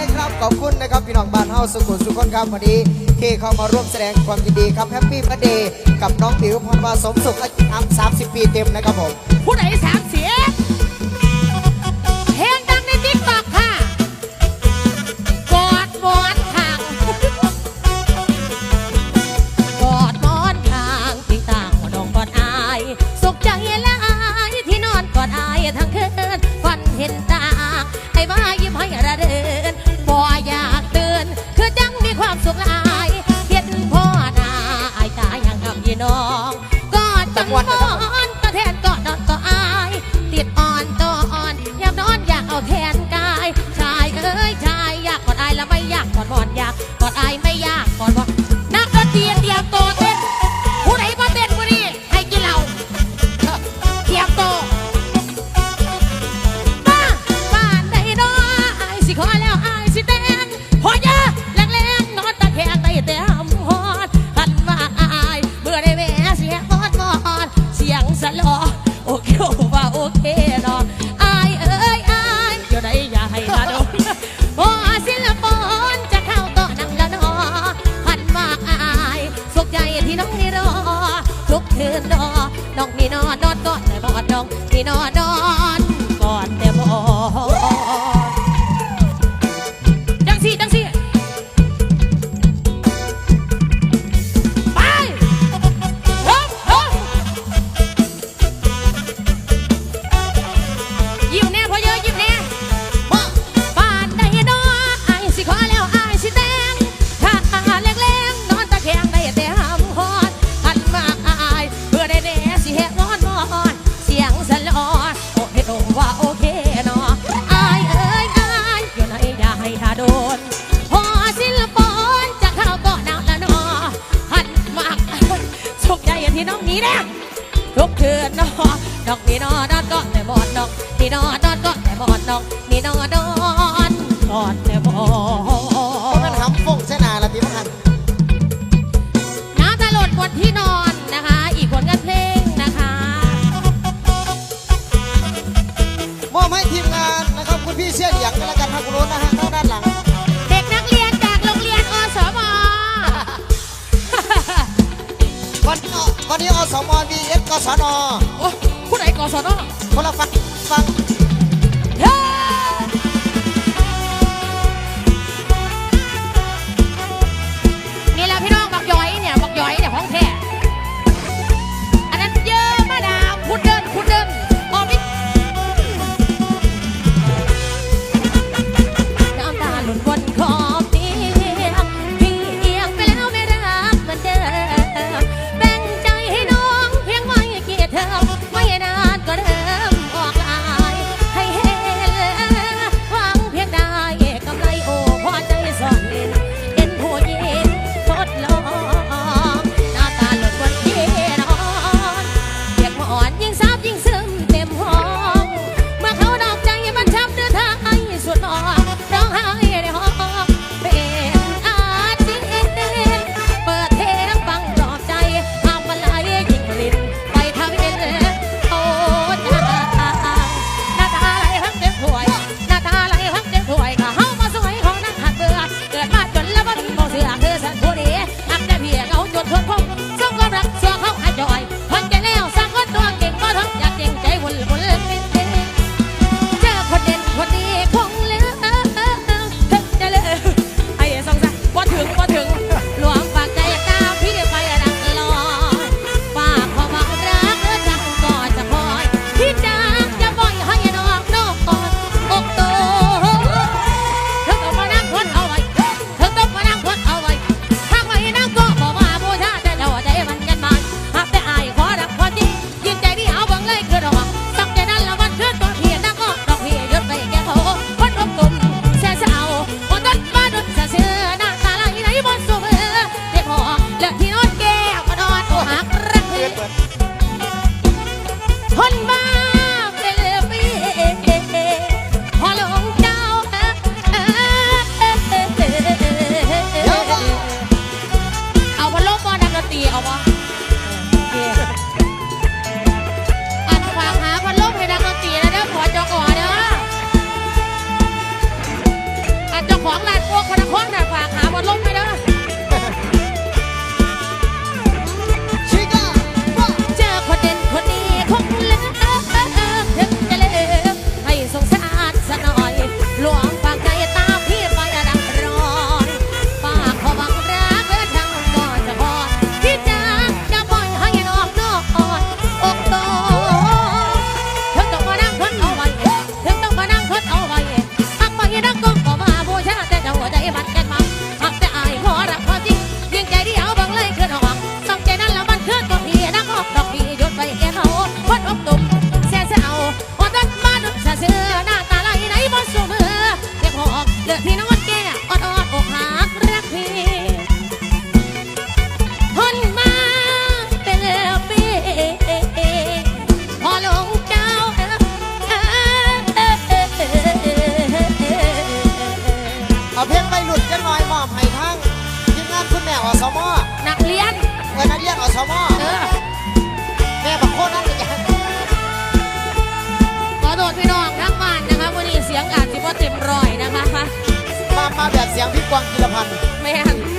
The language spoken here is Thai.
นะครับ ขอบคุณนะครับพี่น้องบ้านเฮาสุขุมสุขคนครับวันนี้ที่เข้ามาร่วมแสดงความยินดีครับแฮปปี้เบ t ร์ a เดย์กับน้องติ๋วพรวาสมสุขอายุ30ปีเต็มนะครับผมผู้ใดสามเสีย น้องกอดจังหวอนก็แทนกอดนอนก็อาย ติดอ่อนต่ออ่อน อยากนอนอยากเอาแทนกาย ชายเอ้ยชายอยากกอดอายแล้วไม่อยากกอดบอนอยากกอด นดอน้องนี่นอนนอนกอดแต่บอดน้องนี่นอนนอนกอดแต่บอด นอกนี่นอนนอนก็แต่บอดนอกนี่นอนนอนก็แต่บอดนอกนี่นอนนอนกอดแต่บอเพราะมันดทำฟงเสนาละพี่พันน้ำตลดบนที่นอนนะคะ อีกผลงานเพลงนะคะมอบให้ทีมงานนะครับคุณพี่เสื้อเหลืองกันแล้วกันทางคุณโน้นนะฮะทางด้านหลัง เด็กนักเรียนจากโรงเรียนอสมวันนี้วันนี้อสม vs กศนโอ้ ผู้ใดกศนคนละฟังฟัง ยงพี่กวางกิรพันธ์ แม่น